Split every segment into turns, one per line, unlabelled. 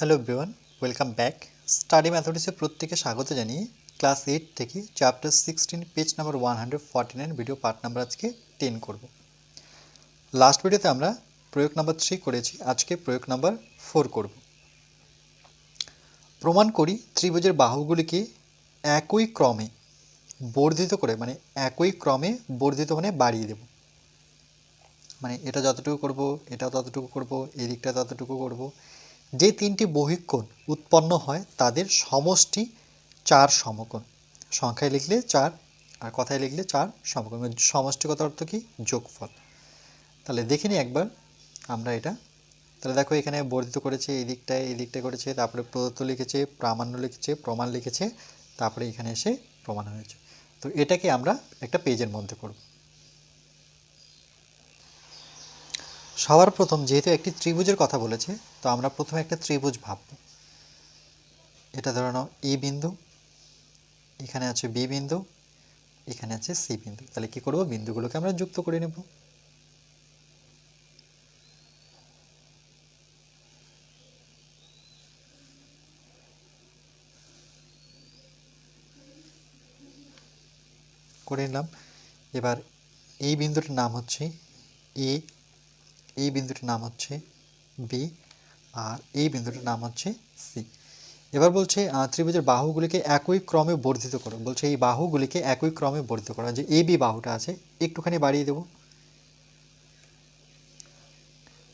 Hello everyone welcome back study ম্যাথমেটিক্সে প্রত্যেকে স্বাগত জানিয়ে ক্লাস এইট থেকে chapter sixteen page number one hundred forty nine video part number আজকে ten করব। Last ভিডিওতে আমরা প্রয়োগ নাম্বার থ্রি করেছি, আজকে প্রয়োগ নাম্বার ফোর করব। প্রমাণ করি ত্রিভুজের বাহুগুলিকে একই ক্রমে বর্ধিত করে মানে একই ক্রমে বর্ধিত মানে বাড়িয়ে দেব। মানে এটা যতটুকু করব, এটা ততটুকু করব এই দিকটা ততটুকু করব যে তিনটি বহিঃকোণ উৎপন্ন হয়, তাদের সমষ্টি চার সমকোণ। সংখ্যায় লিখলে চার, আর কথায় লিখলে চার সমকোণ। সমষ্টিগত অর্থ কি? যোগফল। তাহলে দেখে নিই একবার আমরা এটা। তাহলে দেখো এখানে বর্ধিত করেছে এই দিকটায় এই দিকটায় করেছে, তারপরে প্রদত্ত লিখেছে, প্রামাণ্য লিখেছে, প্রমাণ লিখেছে, তারপরে এখানে এসে প্রমাণ হয়েছে। তো এটাকে আমরা একটা পেজের মধ্যে করব। সবার প্রথম যেহেতু একটি ত্রিভুজের কথা বলেছে, তো আমরা প্রথমে একটা ত্রিভুজ ভাবব। এটা ধরে নাও এ বিন্দু, এখানে আছে বি বিন্দু, এখানে আছে সি বিন্দু। তাহলে কি করব? বিন্দুগুলোকে আমরা যুক্ত করে নেব। করে নিলাম। এবার এই বিন্দুটার নাম হচ্ছে এ এই বিন্দুটার নাম হচ্ছে বি আর এই বিন্দুটার নাম হচ্ছে সি এবার বলছে ত্রিভুজের বাহুগুলিকে একই ক্রমে বর্ধিত করো। বলছে, এই বাহুগুলিকে একই ক্রমে বর্ধিত করো। যে এ বি বাহুটা আছে, একটুখানি বাড়িয়ে দেব।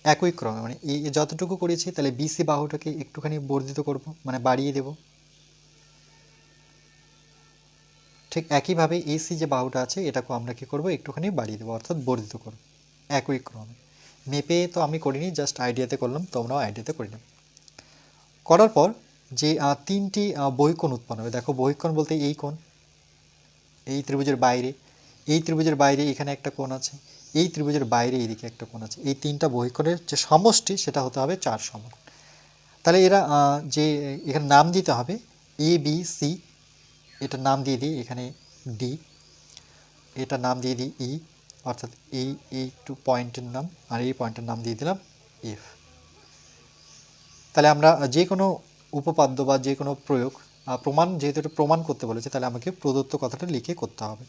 একই ক্রমে মানে এই যতটুকু করেছি, তাহলে বিসি বাহুটাকে একটুখানি বর্ধিত করব মানে বাড়িয়ে দেব। ঠিক একইভাবে এসি যে বাহুটা আছে, এটাকেও আমরা কি করব, একটুখানি বাড়িয়ে দেবো, অর্থাৎ বর্ধিত করব। একই ক্রমে। মেপে তো আমি করিনি জাস্ট আইডিয়াতে করলাম, তোমরাও আইডিয়াতে করে নেবে করার পর যে তিনটি বহিকোণ উৎপন্ন হবে, দেখো বহিকোণ বলতে এই কোণ, এই ত্রিভুজের বাইরে, এই ত্রিভুজের বাইরে এখানে একটা কোণ আছে, এই ত্রিভুজের বাইরে এইদিকে একটা কোণ আছে, এই তিনটা বহিকোণের যে সমষ্টি সেটা হতে হবে চার সমকোণ তাহলে এরা যে, এখানে নাম দিতে হবে এ বি সি এটা নাম দিয়ে দিই, এখানে ডি এটা নাম দিয়ে দিই ই অর্থাৎ এই এই টু পয়েন্টের নাম আর এই পয়েন্টের নাম দিয়ে দিলাম এফ তাহলে আমরা যে কোনো উপপাদ্য বা যে কোনো প্রয়োগ প্রমাণ, যেহেতু এটা প্রমাণ করতে বলেছে, তাহলে আমাকে প্রদত্ত কথাটা লিখে করতে হবে।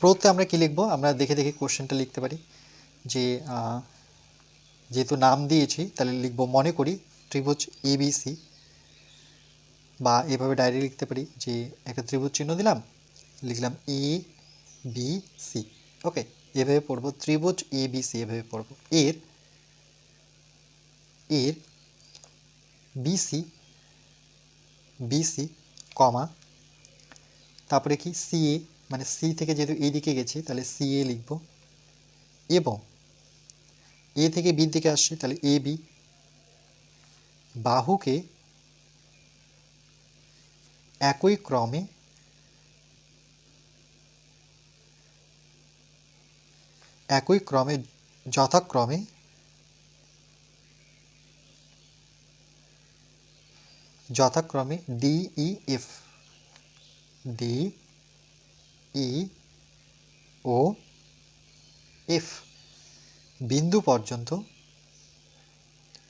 প্রদত্তে আমরা কি লিখব? আমরা দেখে দেখে কোশ্চেনটা লিখতে পারি যে যেহেতু নাম দিয়েছি, তাহলে লিখব, মনে করি ত্রিভুজ এবিসি বা এভাবে ডাইরেক্ট লিখতে পারি যে, একটা ত্রিভুজ চিহ্ন দিলাম, লিখলাম এ বি সি ওকে এভাবে পড়ব, ত্রিভুজ এ বি সি এভাবে পড়ব। এর এর বিসি বিসি কমা, তারপরে কি সিএ মানে সি থেকে যেহেতু এই দিকে গেছে, তাহলে সিএ লিখব। এবং এ থেকে বি দিকে আসছে, তাহলে এ বি বাহুকে একই ক্রমে একই ক্রমে, যথাক্রমে যথাক্রমে D E F D E ও এফ বিন্দু পর্যন্ত,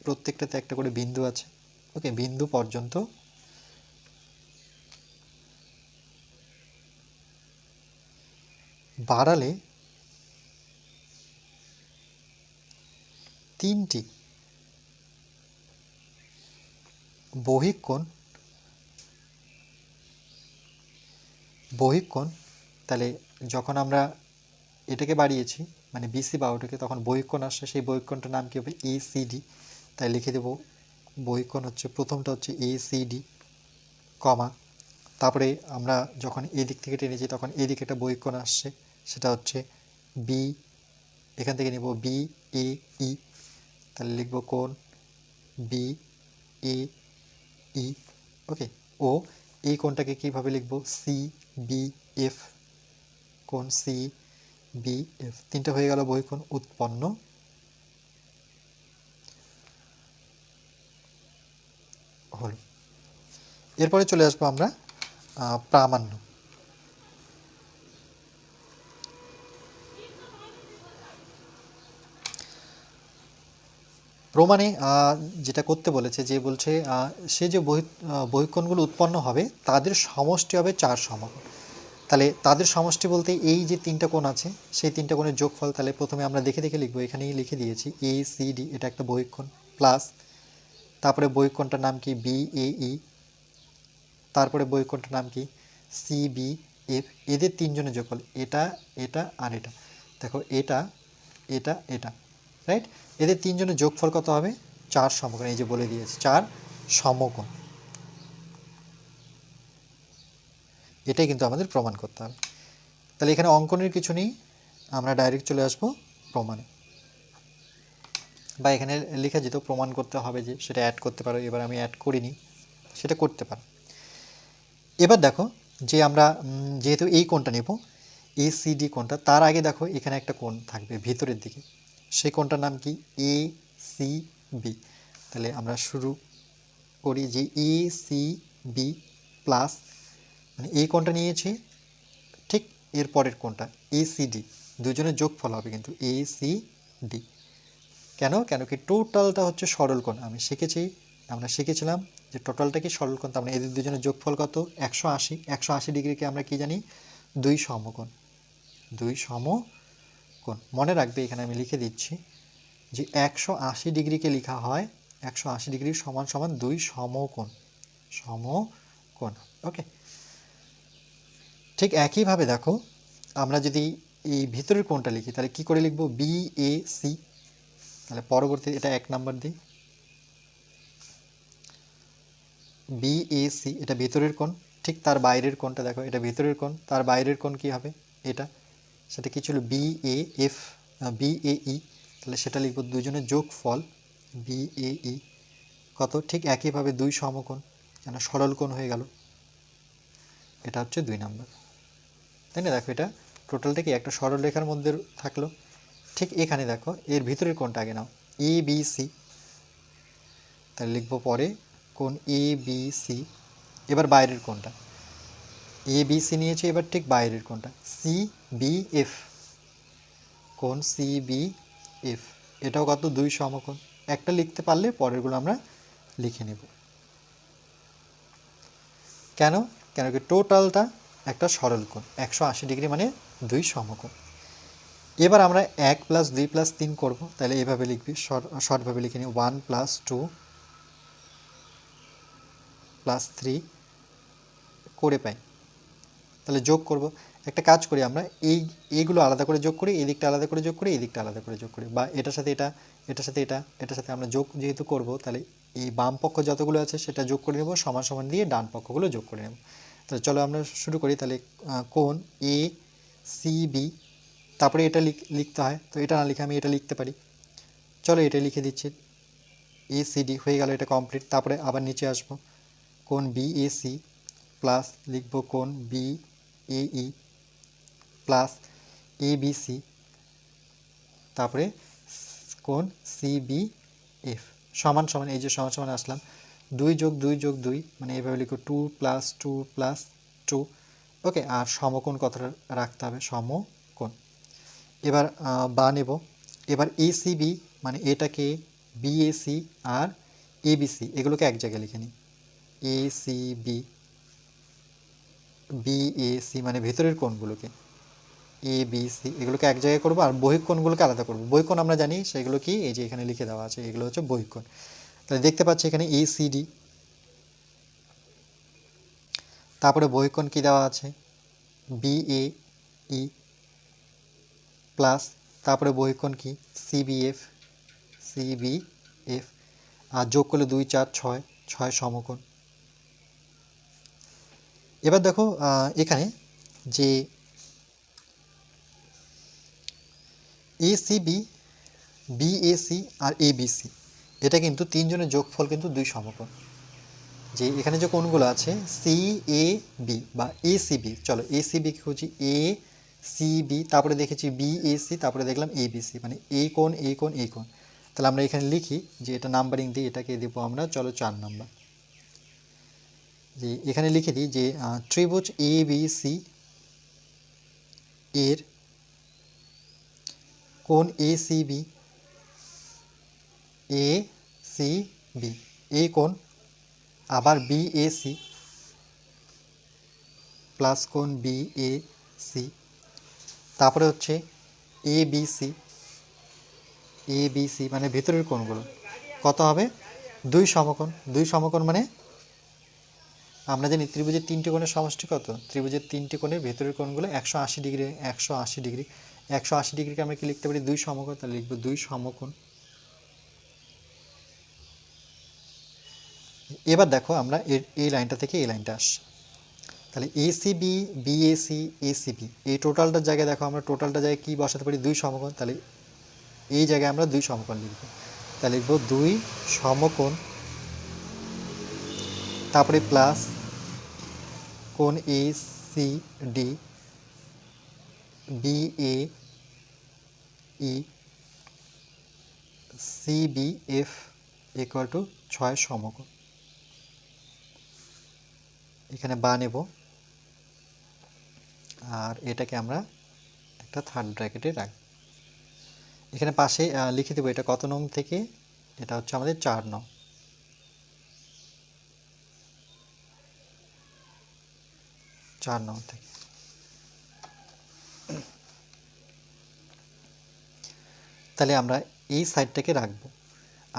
প্রত্যেকটাতে একটা করে বিন্দু আছে, ওকে, বিন্দু পর্যন্ত বাড়ালে তিনটি। বহিকোণ বহিকোণ, তাহলে যখন আমরা এটাকে বাড়িয়েছি মানে বিসি বাহুটাকে তখন বহিকোণ আসছে, সেই বহিকোণটার নাম কী হবে? এ সিডি তাই লিখে দেব, বহিকোণ হচ্ছে, প্রথমটা হচ্ছে এ সিডি কমা। তারপরে আমরা যখন এই দিক থেকে টেনেছি তখন এই দিকে একটা বহিকোণ আসছে, সেটা হচ্ছে বি এখান থেকে নেব বি এ ই তাহলে লিখব কোন? বি এ ই ওকে ও, এই কোনটাকে কীভাবে লিখব? সি বি এফ কোন সি বি এফ তিনটা হয়ে গেল বহিকোণ উৎপন্ন। হল। এরপরে চলে আসব আমরা প্রামাণ্য। প্রমাণে যেটা করতে বলেছে যে বলছে সে যে বহি আহ, উৎপন্ন হবে তাদের সমষ্টি হবে চার সমকোণ তাহলে তাদের সমষ্টি বলতে এই যে তিনটা কোণ আছে সেই তিনটা কোণের যোগফল তাহলে প্রথমে আমরা দেখে দেখে লিখব এখানেই লিখে দিয়েছি এ সি ডি এটা একটা বহিঃকোণ প্লাস তারপরে বহিঃকোণটার নাম কি? বি এ ই তারপরে বহিঃকোণটার নাম কি? সি বি এফ এদের তিনজনের যোগফল এটা এটা আর এটা। দেখো এটা এটা এটা রাইট এদের তিনজনের যোগফল কত হবে? চার সমকোণ। এই যে বলে দিয়েছে, চার সমকোণ। এটাই কিন্তু আমাদের প্রমাণ করতে হবে। তাহলে এখানে অঙ্কনের কিছু নেই। আমরা ডাইরেক্ট চলে আসব প্রমাণে। বা এখানে লেখা যেত প্রমাণ করতে হবে যে সেটা অ্যাড করতে পারো। এবার আমি অ্যাড করিনি, সেটা করতে পারো। এবার দেখো যে আমরা যেহেতু এই কোণটা নেব এ সি ডি কোণটা, তার আগে দেখো এখানে একটা কোণ থাকবে ভিতরের দিকে। সেই কোণটার নাম কি? এ সি বি তাহলে আমরা শুরু করি যে এ সি বি প্লাস মানে এই কোণটা নিয়েছি? ঠিক এর পরের কোণটা এ সি ডি দুজনের যোগফল হবে কিন্তু এ সি ডি কেন? কেন কি টোটালটা হচ্ছে সরল কোণ। আমি শিখেছি, আমরা শিখেছিলাম যে টোটালটা কি সরল কোণ, তার মানে এদের দুজনের যোগফল কত? একশো আশি। একশো আশি ডিগ্রিকে আমরা কি জানি? দুই সমকোণ। দুই সমকোণ মনে রাখবে এখানে আমি লিখে দিচ্ছি যে একশো আশি ডিগ্রিকে লেখা হয়, একশো আশি ডিগ্রি সমান সমান দুই সমকোণ সমকোণ, ওকে? ঠিক একইভাবে দেখো, আমরা যদি এই ভিতরের কোণটা লিখি, তাহলে কি করে লিখব? বি এ সি তাহলে পরবর্তী এটা এক নাম্বার দিই। বি এ সি এটা ভিতরের কোণ, ঠিক তার বাইরের কোণটা দেখো, এটা ভিতরের কোণ, তার বাইরের কোণ কি হবে? এটা। সেটা কি ছিল? B A F B A E তাহলে সেটা লিখব দুজনের যোগ ফল বি এ ই কত? ঠিক একইভাবে দুই সমকোণ, কেন সরল কোণ হয়ে গেল। এটা হচ্ছে দুই নাম্বার। তাই না? দেখো এটা টোটালটা কি একটা সরল রেখার মধ্যে থাকল। ঠিক এখানে দেখো, এর ভিতরের কোণটা আগে নাও। এ বি সি তাহলে লিখব পরে কোন এ বি সি এবার বাইরের কোণটা। এ বি সি নিয়েছে, এবার ঠিক বাইরের কোণটা সি বি এফ কোণ সি বি এফ এটাও কত? দুই সমকোণ। একটা লিখতে পারলে পরেরগুলো আমরা লিখে নেব। কেন? কেন কি টোটালটা একটা সরল কোণ, একশো আশি ডিগ্রি মানে দুই সমকোণ। এবার আমরা এক প্লাস দুই প্লাস তিন করব, তাহলে এভাবে লিখবি শর্টভাবে লিখে নিই, one plus two plus three করে পাই। তাহলে যোগ করব। একটা কাজ করি আমরা, এই, এইগুলো আলাদা করে যোগ করি, এই দিকটা আলাদা করে যোগ করি, এই দিকটা আলাদা করে যোগ করি, বা এটার সাথে এটা, এটার সাথে এটা, এটার সাথে আমরা যোগ যেহেতু করব, তাহলে এই বাম পক্ষ যতগুলো আছে সেটা যোগ করে নেব, সমান সমান দিয়ে ডান পক্ষগুলো যোগ করে নেব। তাহলে চলো আমরা শুরু করি, তাহলে কোন এ সি বি তারপরে এটা লিখ- লিখতে হয়, তো এটা না লিখে আমি এটা লিখতে পারি। চলো এটা লিখে দিচ্ছি। এ সি ডি হয়ে গেল এটা কমপ্লিট তারপরে আবার নিচে আসব। কোন বি এ সি প্লাস লিখব কোন B E plus A B C তারপরে স- কোণ সি বি এফ সমান সমান, এই যে সমান সমান আসলাম, দুই যোগ দুই যোগ দুই মানে এইভাবে লিখো two plus two plus two okay আর সমকোণ কথাটা রাখতে হবে? সমকোণ। এবার বা নেব। এবার এসিবি মানে এটাকে বিএসি আর এবিসি এগুলোকে এক জায়গায় লিখে নিই। এসিবি বিএসি মানে ভেতরের কোণগুলোকে। এ বি সি এগুলোকে এক জায়গায় করব আর বহিঃকোণগুলোকে আলাদা করব। বহিঃকোণ আমরা জানি, সেগুলো কি? এই যে এখানে লিখে দেওয়া আছে, এগুলো হচ্ছে বহিঃকোণ তাহলে দেখতে পাচ্ছি এখানে এ সি ডি তারপরে বহিঃকোণ কি দেওয়া আছে? বি এ ই প্লাস তারপরে বহিঃকোণ কি? সিবিএফ সিবিএফ আর যোগ করলে দুই, চার, ছয় ছয় সমকোণ। এবার দেখো এখানে যে এসিবি বিএসি আর এবিসি এটা কিন্তু তিনজনের যোগফল কিন্তু দুই সমকোণ। যে এখানে যে কোণগুলো আছে সি এ বি বা এসিবি চলো এসিবি সিবি খুঁজি এ সিবি তারপরে দেখেছি বি এ সি তারপরে দেখলাম এ বি সি মানে এই কোণ এই কোণ এই কোণ। তাহলে আমরা এখানে লিখি যে এটা নাম্বারিং দিই এটাকে দেবো আমরা, চলো চার নাম্বার যে এখানে লিখে দিই যে ত্রিভুজ এ বি সি এর কোণ A C B A C B এই কোণ, আবার বি এ সি প্লাস কোন বি এ সি তারপরে হচ্ছে A B C A B C মানে ভেতরের কোণগুলো। কত হবে? দুই সমকোণ। দুই সমকোণ মানে আমরা জানি ত্রিভুজের তিনটি কোণের সমষ্টি কত? ত্রিভুজের তিনটি কোণের ভেতরের কোণগুলো একশো আশি ডিগ্রি, একশো আশি ডিগ্রি। একশো আশি ডিগ্রিকে আমরা কি লিখতে পারি? দুই সমকোণ। তাহলে লিখব দুই সমকোণ। এবার দেখো আমরা এই লাইনটা থেকে এই লাইনটা আসছি। তাহলে এসিবি বিএসি এসিবি এই টোটালটার জায়গায় দেখো আমরা টোটালটা জায়গায় কী বসাতে পারি? দুই সমকোণ। তাহলে এই জায়গায় আমরা দুই সমকোণ লিখব। তাহলে লিখব দুই সমকোণ তারপরে প্লাস কোণ A C D B A E C B F equal to ছয় সমকোণ। এখানে বা নেব। আর এটাকে আমরা একটা থার্ড ব্র্যাকেটে রাখব। এখানে পাশে লিখে দেবো এটা কত নং থেকে? এটা হচ্ছে আমাদের চার নং। চার নং থেকে। তাহলে আমরা এই সাইডটাকে রাখব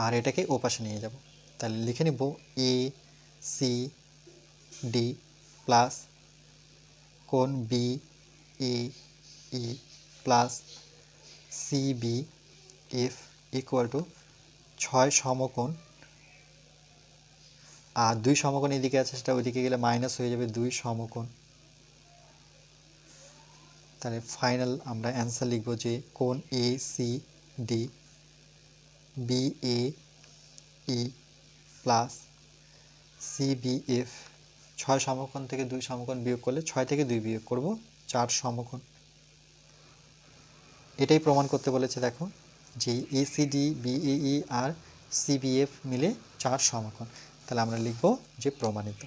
আর এটাকে ও পাশে নিয়ে যাব। তাহলে লিখে নেব এ সি ডি প্লাস কোণ B A E plus C B F equal to ছয় সমকোণ। আর দুই সমকোণ এদিকে আছে, সেটা ওইদিকে গেলে মাইনাস হয়ে যাবে দুই সমকোণ। তাহলে ফাইনাল আমরা অ্যান্সার লিখব যে কোণ A C D B A E plus CBF ছয় সমকোণ থেকে দুই সমকোণ বিয়োগ করলে ছয় থেকে দুই বিয়োগ করব, চার সমকোণ। এটাই প্রমাণ করতে বলেছে দেখো যে এসিডি বিএই আর সিবিএফ মিলে চার সমকোণ। তাহলে আমরা লিখব যে প্রমাণিত।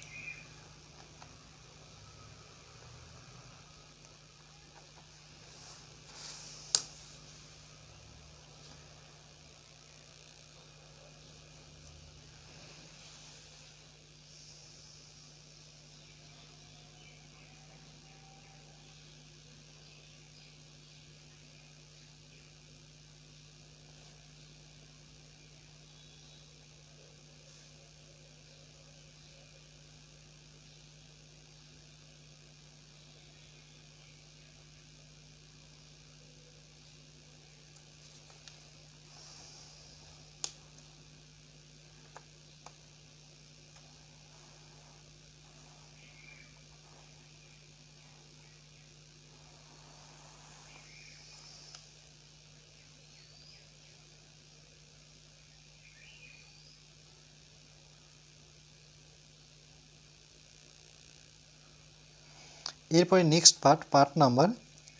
এরপরে নেক্সট পার্ট পার্ট নাম্বার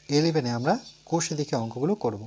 ইলেভেনে আমরা কোষে দেখে অঙ্কগুলো করব।